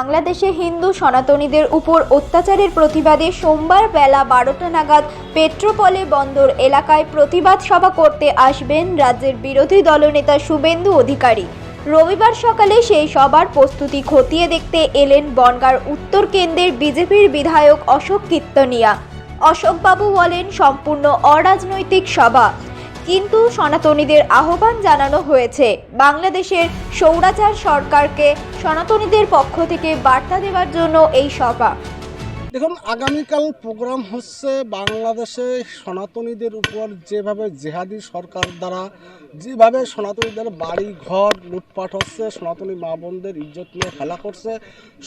বাংলাদেশে হিন্দু সনাতনীদের উপর অত্যাচারের প্রতিবাদে সোমবার বেলা বারোটা নাগাদ পেট্রোপলে বন্দর এলাকায় প্রতিবাদ সভা করতে আসবেন রাজ্যের বিরোধী দলনেতা শুভেন্দু অধিকারী। রবিবার সকালে সেই সভার প্রস্তুতি খতিয়ে দেখতে এলেন বনগাঁর উত্তর কেন্দ্রের বিজেপির বিধায়ক অশোক কীর্তনিয়া অশোকবাবু বলেন, সম্পূর্ণ অরাজনৈতিক সভা। কিন্তু সনাতনীদের আহ্বান জানানো হয়েছে। বাংলাদেশের সৌরাচার সরকারকে সনাতনীদের পক্ষ থেকে বার্তা দেওয়ার জন্য এই সভা। দেখুন, আগামীকাল প্রোগ্রাম হচ্ছে বাংলাদেশে সনাতনীদের উপর যেভাবে জেহাদি সরকার দ্বারা, যেভাবে সনাতনীদের বাড়ি ঘর লুটপাট হচ্ছে, সনাতনী মা বোনদের ইজ্জত নিয়ে খেলা করছে,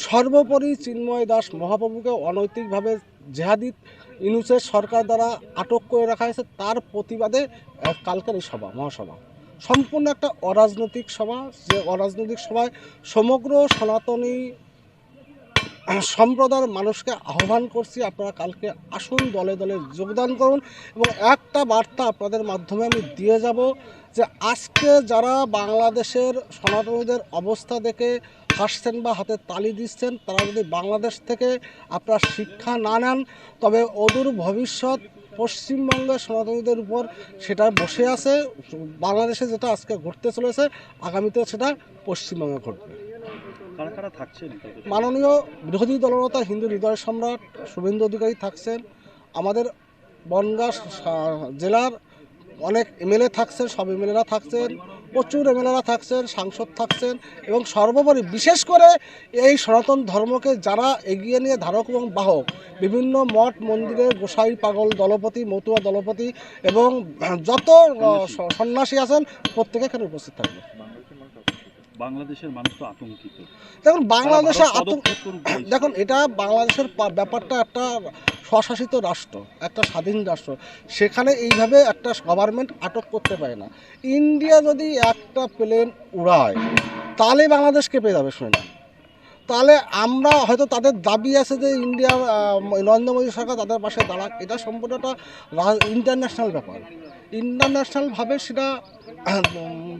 সর্বোপরি চিন্ময় দাস মহাপ্রভুকে অনৈতিকভাবে জেহাদি ইনুসের সরকার দ্বারা আটক করে রাখা হয়েছে, তার প্রতিবাদে কালকের এই সভা, মহাসভা। সম্পূর্ণ একটা অরাজনৈতিক সভা, যে অরাজনৈতিক সভায় সমগ্র সনাতনী সম্প্রদায়ের মানুষকে আহ্বান করছি, আপনারা কালকে আসুন, দলে দলে যোগদান করুন এবং একটা বার্তা আপনাদের মাধ্যমে আমি দিয়ে যাব যে আজকে যারা বাংলাদেশের সনাতনীদের অবস্থা দেখে হাসছেন বা হাতে তালি দিচ্ছেন, তারা যদি বাংলাদেশ থেকে আপনারা শিক্ষা না নেন, তবে অদূর ভবিষ্যৎ পশ্চিমবঙ্গের সনাতনীদের উপর সেটা বসে আছে। বাংলাদেশে যেটা আজকে ঘটতে চলেছে, আগামীতে সেটা পশ্চিমবঙ্গে ঘটবে। কারা কারা থাকছেন মাননীয় বিরোধী দলনেতা হিন্দু হৃদয় সম্রাট শুভেন্দু অধিকারী থাকছেন। আমাদের বনগাঁ জেলার অনেক এমএলএ থাকছেন সব এমএলএরা থাকছেন প্রচুর এমএলএরা থাকছেন সাংসদ থাকছেন এবং সর্বোপরি বিশেষ করে এই সনাতন ধর্মকে যারা এগিয়ে নিয়ে ধারক এবং বাহক বিভিন্ন মঠ মন্দিরে গোসাই পাগল দলপতি মতুয়া দলপতি এবং যত সন্ন্যাসী। আছেন প্রত্যেকে এখানে উপস্থিত থাকবে বাংলাদেশের মানুষ তো আতঙ্কিত। দেখুন বাংলাদেশে আতঙ্ক। দেখুন এটা বাংলাদেশের ব্যাপারটা একটা স্বশাসিত রাষ্ট্র একটা স্বাধীন রাষ্ট্র। সেখানে এইভাবে একটা গভর্নমেন্ট আটক করতে পারে না। ইন্ডিয়া যদি একটা প্লেন উড়ায় তাহলে বাংলাদেশ কেঁপে যাবে শুনে না তাহলে আমরা হয়তো তাদের দাবি আছে যে ইন্ডিয়ার নরেন্দ্র মোদী সরকার তাদের পাশে দাঁড়াক। এটা সম্পূর্ণ একটা ইন্টারন্যাশনাল ব্যাপার। ইন্টারন্যাশনালভাবে সেটা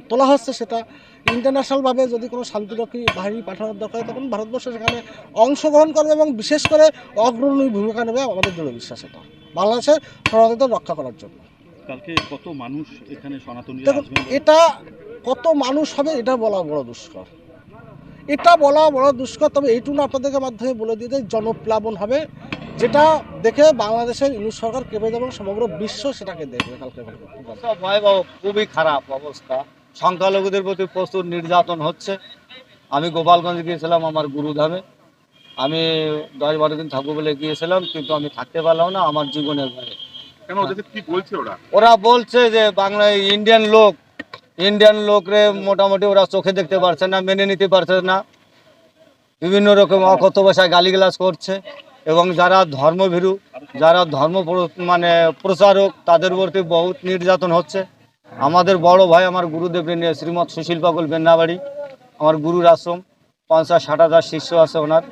তোলা হচ্ছে সেটা। ইন্টারন্যাশনালভাবে যদি কোনো শান্তিরক্ষী বাহিনী পাঠানোর দরকার হয় তখন ভারতবর্ষ সেখানে অংশগ্রহণ করবে এবং বিশেষ করে অগ্রণী ভূমিকা নেবে আমাদের দৃঢ় বিশ্বাস এটা। বাংলাদেশের সনাতনদের রক্ষা করার জন্য। কালকে কত মানুষ এখানে এটা কত মানুষ হবে এটা বলা বড় দুষ্কর। এটা বলা বড় দুষ্কর তবে এইটুকু আপনাদেরকে মাধ্যমে বলে দিয়ে দেয় জনপ্লাবন হবে। যেটা দেখে বাংলাদেশের ইউনুস সরকার কেঁপে যাবে সমগ্র বিশ্ব সেটাকে দেখবে কালকে ভয়াবহ খুবই খারাপ অবস্থা। সংখ্যালঘুদের প্রতি প্রচুর নির্যাতন হচ্ছে। আমি গোপালগঞ্জ গিয়েছিলাম আমার গুরুধামে। আমি দশ বারো দিন থাকব বলে গিয়েছিলাম কিন্তু আমি থাকতে পারলাম না আমার জীবনের ভয়ে। কেন ওদেরকে বলছে ওরা? ওরা বলছে যে বাংলায় ইন্ডিয়ান লোক ইন্ডিয়ান লোকরে মোটামুটি ওরা চোখে দেখতে পারছে না, মেনে নিতে পারছে না। বিভিন্ন রকম অকথ্য ভাষায় গালিগালাজ করছে এবং যারা ধর্মভীরু, যারা ধর্ম মানে প্রচারক, তাদের প্রতি বহুত নির্যাতন হচ্ছে। আমাদের বড় ভাই আমার গুরুদেব নিয়ে শ্রীমৎ সুশীল পাগল বেন্নাবাড়ি, আমার গুরুর আশ্রম, পঞ্চাশ ষাট হাজার শিষ্য আছে ওনার।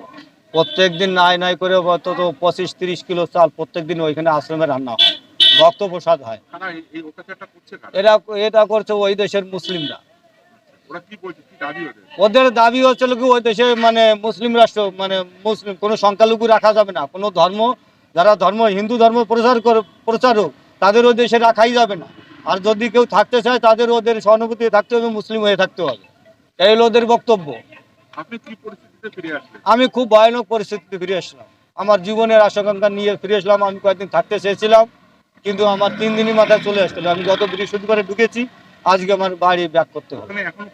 প্রত্যেক দিন নাই নাই করে অন্তত পঁচিশ তিরিশ কিলো চাল প্রত্যেক দিন ওইখানে আশ্রমে রান্না হয়। ভক্ত প্রসাদ হয় এরা এটা করছে ওই দেশের মুসলিমরা। ওদের? দাবি হচ্ছিল কি ওই দেশে মানে মুসলিম রাষ্ট্র মানে মুসলিম কোনো সংখ্যালঘু রাখা যাবে না। কোনো ধর্ম যারা ধর্ম হিন্দু ধর্ম প্রচার প্রচারক তাদের ওই দেশে রাখাই যাবে না। আর যদি কেউ থাকতে চায় তাদের ওদের সহানুভূতি থাকতে হবে মুসলিম হয়ে থাকতে হবে। এই হলো ওদের বক্তব্য। আমি খুব ভয়ানক পরিস্থিতিতে ফিরে আসলাম। আমার জীবনের আশাকাঙ্ক্ষা নিয়ে ফিরে আসলাম। আমি কয়েকদিন থাকতে চেয়েছিলাম। কিন্তু আমার তিন দিনই মাথায় চলে আসছিল আমি যত গত বৃহস্পতিবারে ঢুকেছি আজকে আমার বাড়ি ব্যাক করতে হবে। এখন?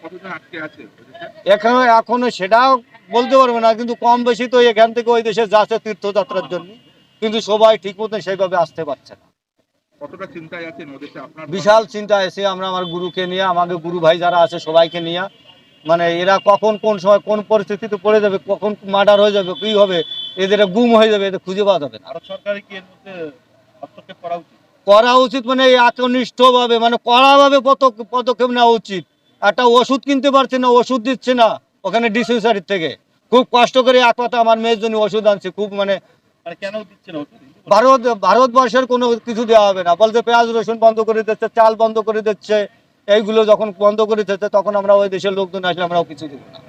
এখানে সেটাও বলতে পারব না কিন্তু কম বেশি তো এখান থেকে ওই দেশে যাচ্ছে তীর্থযাত্রার জন্য। কিন্তু সবাই ঠিক মতন সেইভাবে আসতে পারছে না। বিশাল চিন্তা এসে আমরা আমার গুরুকে নিয়ে আমাদের গুরু ভাই যারা আছে সবাইকে নিয়ে। মানে এরা কখন কোন সময় কোন পরিস্থিতিতে পড়ে যাবে কখন মার্ডার হয়ে যাবে কি হবে এদের গুম হয়ে যাবে এদের খুঁজে পাওয়া যাবে না। কি এর মধ্যে করা উচিত মানে একনিষ্ঠভাবে মানে কড়াভাবে পদক- পদক্ষেপ নেওয়া উচিত। একটা ওষুধ কিনতে পারছে না ওষুধ দিচ্ছে না ওখানে ডিসপেন্সারির থেকে। খুব কষ্ট করে এক কথা আমার মেয়ের জন্য ওষুধ আনছে খুব মানে মানে? ভারত ভারতবর্ষের কোনো কিছু দেওয়া হবে না। বলতে পেঁয়াজ রসুন বন্ধ করে দিচ্ছে চাল বন্ধ করে দিচ্ছে এইগুলো যখন বন্ধ করে দিচ্ছে তখন আমরা ওই দেশের লোকজন আসলে আমরাও কিছু দেবো না।